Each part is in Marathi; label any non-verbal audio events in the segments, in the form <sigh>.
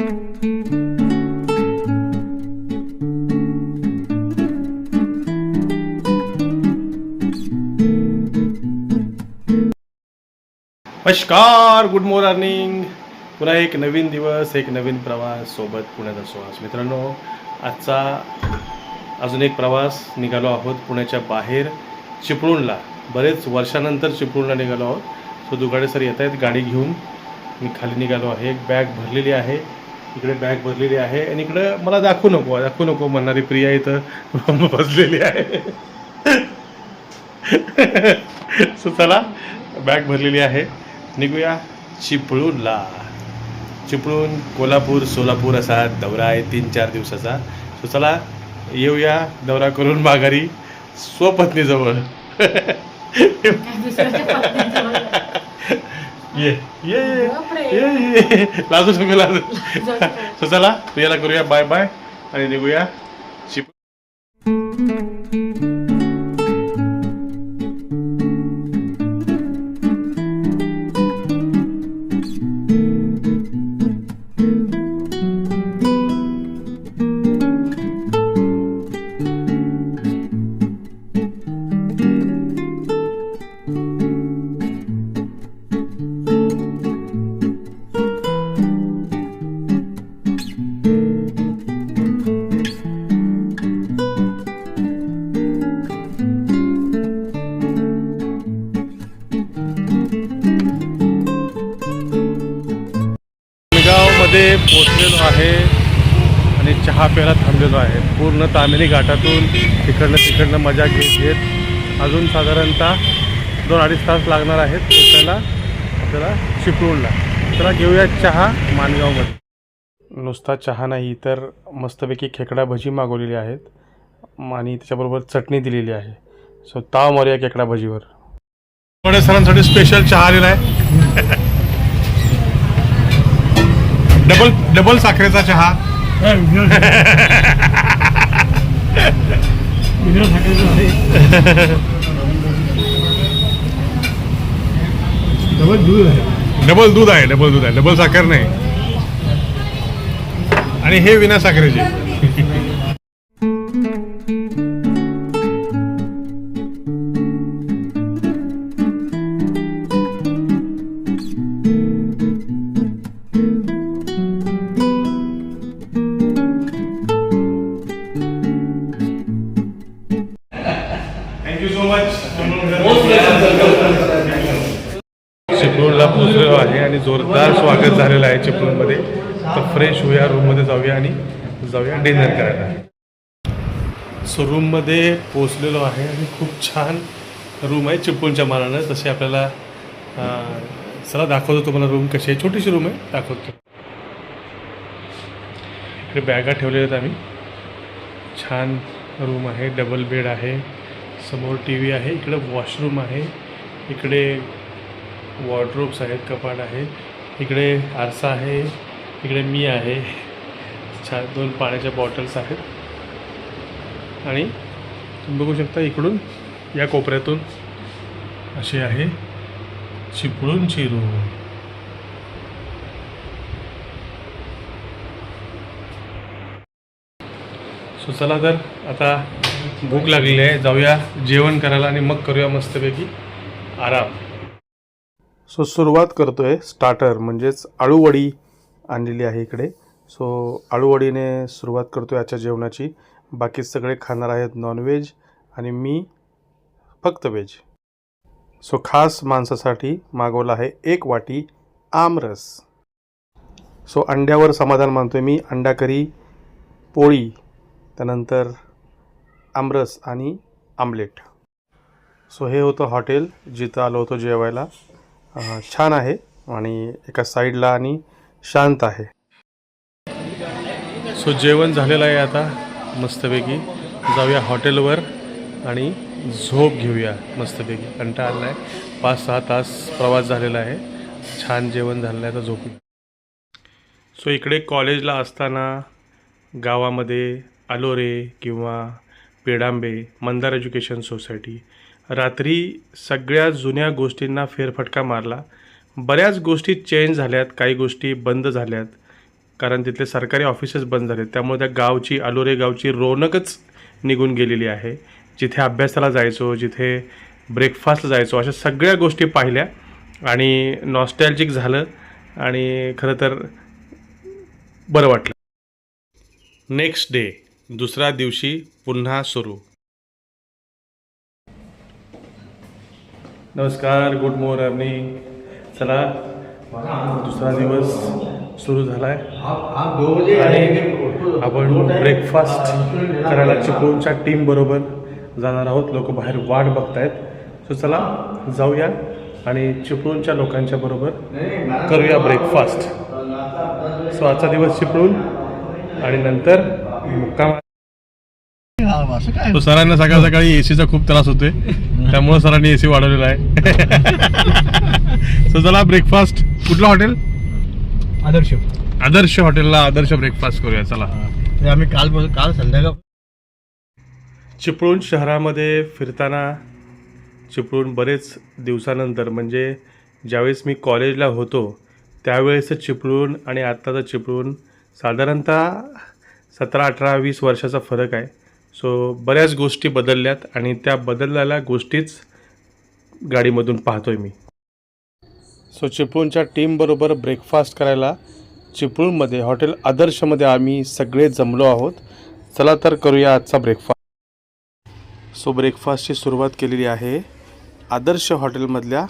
नमस्कार गुड मॉर्निंग पुन्हा एक नवीन दिवस एक नवीन प्रवास सोबत पुण्याचा श्वास मित्रांनो आजचा अजून एक प्रवास निघालो आहोत पुण्याच्या बाहेर चिपळूणला. बरेच वर्षानंतर चिपळूणला निघालो आहोत. सो दुगाडे सर येत आहेत गाडी घेऊन. मी खाली निघालो आहे. एक बॅग भरलेली आहे. इकडे बॅग भरलेली आहे आणि इकडं मला दाखवू नको दाखवू नको म्हणणारी प्रिया इथं बसलेली आहे. <laughs> सो चला बॅग भरलेली आहे. निघूया चिपळूणला. चिपळूण कोल्हापूर सोलापूर असा दौरा आहे तीन चार दिवसाचा. सो चला येऊया दौरा करून माघारी. स्वपत्नीजवळ. ये ये ये ये. लाजू नको लाजू. सो <laughs> चला प्रियाला करूया बाय बाय आणि निघूया. हा पेरा थांबलेलो आहे. पूर्ण तामिनी घाटातून तिकडनं तिकडनं मजा घेत घेत अजून साधारणतः दोन अडीच तास लागणार आहेत. पोचायला आपल्याला चिपळूणला चला घेऊया चहा माणगावमध्ये नुसता चहा नाही तर मस्तपैकी खेकडा भजी मागवलेली आहेत. आणि त्याच्याबरोबर चटणी दिलेली आहे. सो ताव मारूया खेकडा भजीवर. सरांसाठी स्पेशल चहा आलेला आहे. <laughs> डबल डबल साखरेचा चहा. डबल दूध आहे डबल दूध आहे डबल साखर नाही आणि हे विना साखरेचे आहे आणि जोरदार स्वागत झालेलं आहे चिपळूणमध्ये. तर फ्रेश होऊया रूममध्ये जाऊया आणि जाऊया डिनर करायला. सो रूममध्ये पोचलेलो आहे आणि खूप छान रूम आहे चिपळूणच्या मानानं. तसे आपल्याला चला दाखवतो तुम्हाला रूम कशी आहे. छोटीशी रूम आहे दाखवतो. इकडे बॅगा ठेवलेल्या आहेत आम्ही. छान रूम आहे डबल बेड आहे. समोर टी व्ही आहे इकडे वॉशरूम आहे. इकडे वॉर्ड्रोब्स आहेत कपाट आहे. इकडे आरसा आहे इकडे मी आहे. छान दोन पाण्याच्या बॉटल्स आहेत. आणि तुम्ही बघू शकता इकडून या कोपऱ्यातून अशी आहे चिपळून चिरू. सो चला तर आता भूक लागलेली आहे. जाऊया जेवण करायला आणि मग करूया मस्तपैकी आराम. सो सुरुवात करतो आहे स्टार्टर म्हणजेच आळूवडी आणलेली आहे इकडे. सो आळूवडीने सुरुवात करतो आहे आजच्या जेवणाची. बाकी सगळे खाणार आहेत नॉनव्हेज आणि मी फक्त व्हेज सो खास माणसासाठी मागवला आहे एक वाटी आमरस. सो अंड्यावर समाधान मानतो आहे मी. अंडा करी पोळी त्यानंतर आमरस आणि आमलेट. सो हे होतं हॉटेल. जिथं आलो होतो जेवायला. छान आहे आणि एका साईडला आणि शांत आहे. सो जेवण झालेलं आहे आता मस्तपैकी. जाऊया हॉटेलवर आणि झोप घेऊया मस्तपैकी. कंटा आला आहे पाच सहा तास प्रवास झालेला आहे. छान जेवण झालेलं आहे आता झोपू. सो इकडे कॉलेजला असताना गावामध्ये आलोरे किंवा पेडांबे मंदार एज्युकेशन सोसायटी रात्री सगळ्या जुन्या गोष्टींना फेरफटका मारला. बऱ्याच गोष्टी चेंज झाल्यात काही गोष्टी बंद झाल्यात. कारण तिथले सरकारी ऑफिसेस बंद झाले त्यामुळे त्या गावची अलोरे गावची रौनकच निघून गेलेली आहे. जिथे अभ्यासाला जायचो जिथे ब्रेकफास्टला जायचो अशा सगळ्या गोष्टी पाहिल्या आणि नॉस्टॅल्जिक झालं आणि खरं तर बरं वाटलं. नेक्स्ट डे दुसऱ्या दिवशी पुन्हा सुरू. नमस्कार गुड मॉर्निंग चला दुसरा दिवस सुरू झाला आहे आणि आपण ब्रेकफास्ट करायला चिपळूणच्या टीम बरोबर जाणार आहोत. लोक बाहेर वाट बघतायत. सो चला जाऊया आणि चिपळूणच्या लोकांच्या बरोबर करूया ब्रेकफास्ट सो आजचा दिवस चिपळूण आणि नंतर मुक्काम. असं काय? तो सरांना सकाळ सकाळी एसीचा खूप त्रास होतोय. त्यामुळे सरांनी एसी वाढवलेला आहे. <laughs> सो चला ब्रेकफास्ट कुठलं हॉटेल आदर्श. आदर्श हॉटेलला आदर्श ब्रेकफास्ट करूया चला. आम्ही काल काल संध्याकाळ चिपळूण शहरामध्ये फिरताना चिपळूण बरेच दिवसानंतर म्हणजे ज्यावेळेस मी कॉलेजला होतो त्यावेळेसचं चिपळूण आणि आत्ताचं चिपळूण साधारणतः सतरा अठरा वीस वर्षाचा फरक आहे. सो बऱ्याच गोष्टी बदलल्यात आणि त्या बदललेल्या गोष्टीच गाडीमधून पाहतोय मी. सो चिपळूणच्या टीमबरोबर ब्रेकफास्ट करायला चिपळूणमध्ये हॉटेल आदर्शमध्ये आम्ही सगळे जमलो आहोत. चला तर करूया आजचा ब्रेकफास्ट सो ब्रेकफास्टची सुरुवात केलेली आहे आदर्श हॉटेलमधल्या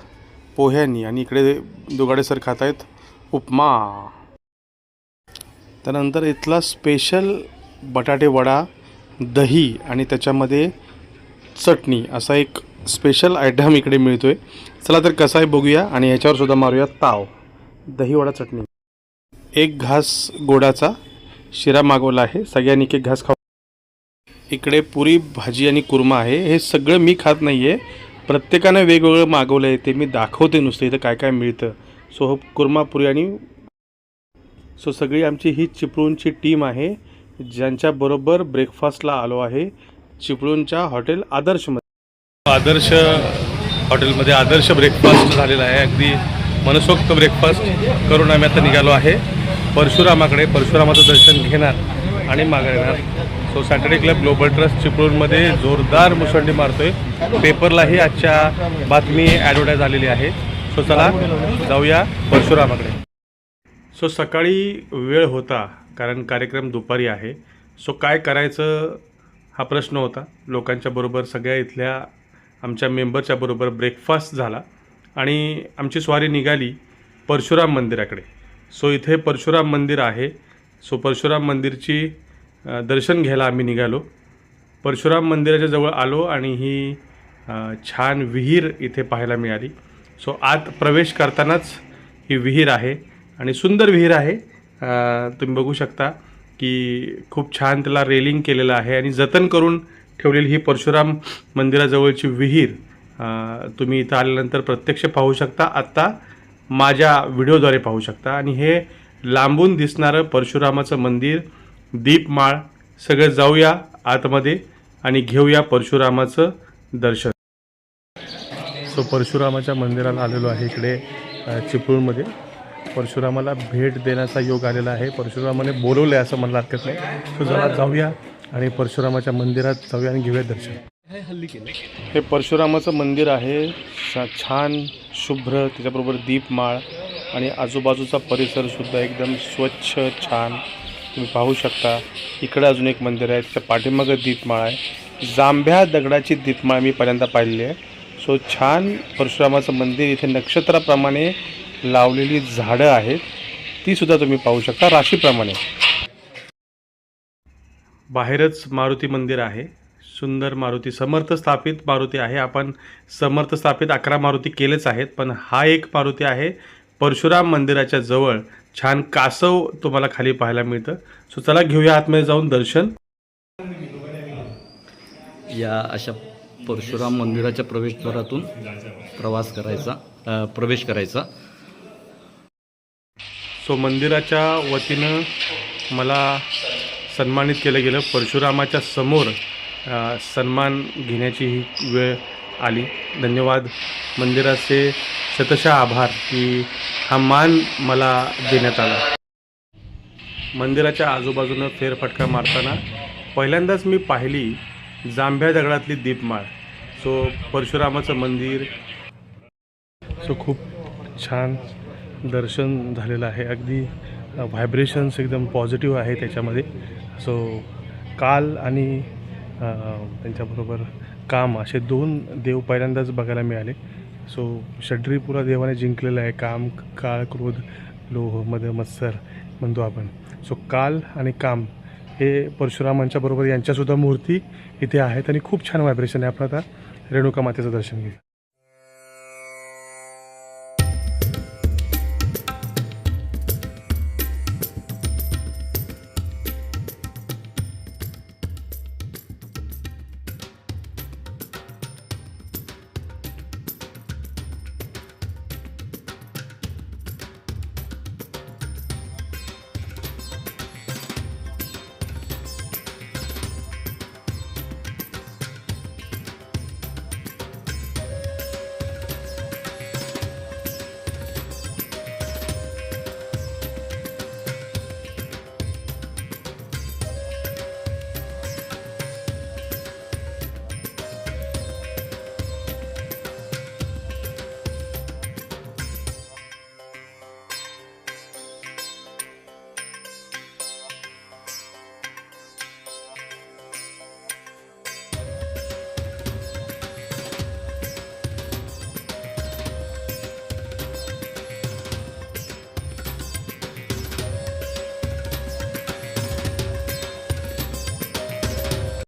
पोह्यांनी आणि इकडे दुगाडे सर खात आहेत उपमा. त्यानंतर इथला स्पेशल बटाटे वडा दही आणि त्याच्यामध्ये चटणी असा एक स्पेशल आयटम इकडे मिळतो आहे चला तर कसा आहे बघूया आणि ह्याच्यावरसुद्धा मारूया ताव. दहीवडा चटणी. एक घास गोडाचा शिरा मागवला आहे. सगळ्यांनी एक एक घास खाऊ. इकडे पुरी भाजी आणि कुर्मा आहे. हे सगळं मी खात नाही आहे प्रत्येकानं वेगवेगळं मागवलं आहे ते मी दाखवते नुसतं. इथं काय काय मिळतं. सो हो कुर्मा पुरी आणि सो सगळी आमची ही चिपळूणची टीम आहे. ज्यांच्याबरोबर ब्रेकफास्टला आलो आहे चिपळूणच्या हॉटेल आदर्शमध्ये. आदर्श हॉटेलमध्ये आदर्श ब्रेकफास्ट झालेला आहे. अगदी मनसोक्त ब्रेकफास्ट करून आम्ही आता निघालो आहे. परशुरामाकडे परशुरामाचं दर्शन घेणार आणि मागणार येणार so Saturday club global trust चिपळूणमध्ये जोरदार मुसंडी मारतोय. पेपरलाही आजच्या बातमी ॲडव्हर्टाईज आलेली आहे. सो चला जाऊया परशुरामाकडे. सो सकाळी वेळ होता. कारण कार्यक्रम दुपारी आहे. सो काय करायचं हा प्रश्न होता. लोकांच्या बरोबर सगळ्या इथल्या आमच्या मेंबरच्या बरोबर ब्रेकफास्ट झाला आणि आमची स्वारी निघाली परशुराम मंदिराकडे. सो इथे परशुराम मंदिर आहे. सो परशुराम मंदिरची दर्शन घ्यायला आम्ही निघालो. परशुराम मंदिराच्या जवळ आलो आणि ही छान विहीर इथे पाहायला मिळाली. सो आत प्रवेश करतानाच ही विहीर आहे आणि सुंदर विहीर आहे. तुम्ही बघू शकता की खूप छान त्याला रेलिंग केलेलं आहे आणि जतन करून ठेवलेली ही परशुराम मंदिराजवळची विहीर तुम्ही इथं आल्यानंतर प्रत्यक्ष पाहू शकता. आत्ता माझ्या व्हिडिओद्वारे पाहू शकता. आणि हे लांबून दिसणारं परशुरामाचं मंदिर दीपमाळ सगळं जाऊया आतमध्ये आणि घेऊया परशुरामाचं दर्शन. सो परशुरामाच्या मंदिराला आलेलो आहे इकडे चिपळूणमध्ये. परशुरामाला भेट देण्याचा योग आलेला आहे. परशुरामाने बोलवलं आहे असं मला हरकत नाही. सो जरा जाऊया आणि परशुरामाच्या मंदिरात जाऊया आणि घेऊया दर्शन. हे परशुरामाचं मंदिर आहे. छान शुभ्र त्याच्याबरोबर दीपमाळ आणि आजूबाजूचा परिसरसुद्धा एकदम स्वच्छ छान. तुम्ही पाहू शकता. इकडं अजून एक मंदिर आहे. त्याच्या पाठीमागं दीपमाळ आहे. जांभ्या दगडाची दीपमाळ मी पहिल्यांदा पाहिली आहे. सो छान परशुरामाचं मंदिर इथे नक्षत्राप्रमाणे लावलेली झाडं आहेत ती सुद्धा तुम्ही पाहू शकता राशीप्रमाणे. बाहेरच मारुती मंदिर आहे सुंदर मारुती समर्थ स्थापित मारुती आहे. आपण समर्थ स्थापित अकरा मारुती केलेच आहेत पण हा एक मारुती आहे परशुराम मंदिराच्या जवळ. छान कासव तुम्हाला खाली पाहायला मिळतं. सो चला घेऊया आतमध्ये जाऊन दर्शन. या अशा परशुराम मंदिराच्या प्रवेशद्वारातून प्रवास करायचा प्रवेश करायचा. सो मंदिराच्या वतीनं मला सन्मानित केलं गेलं. परशुरामाच्या समोर सन्मान घेण्याची ही वेळ आली. धन्यवाद. मंदिराचे शतशः आभार की हा मान मला देण्यात आला. मंदिराच्या आजूबाजूनं फेरफटका मारताना पहिल्यांदाच मी पाहिली जांभ्या दगडातली दीपमाळ. सो परशुरामाचं मंदिर सो खूप छान दर्शन झालेलं आहे. अगदी व्हायब्रेशन्स एकदम पॉझिटिव्ह आहे त्याच्यामध्ये. सो काल आणि त्यांच्याबरोबर काम असे दोन देव पहिल्यांदाच बघायला मिळाले. सो षड्रीपुरा देवाने जिंकलेलं आहे. काम काळ क्रोध लोह मद मत्सर म्हणतो आपण. सो काल आणि काम हे परशुरामांच्याबरोबर यांच्यासुद्धा मूर्ती इथे आहेत आणि खूप छान व्हायब्रेशन आहे. आपण आता रेणुका मातेचं दर्शन घेऊ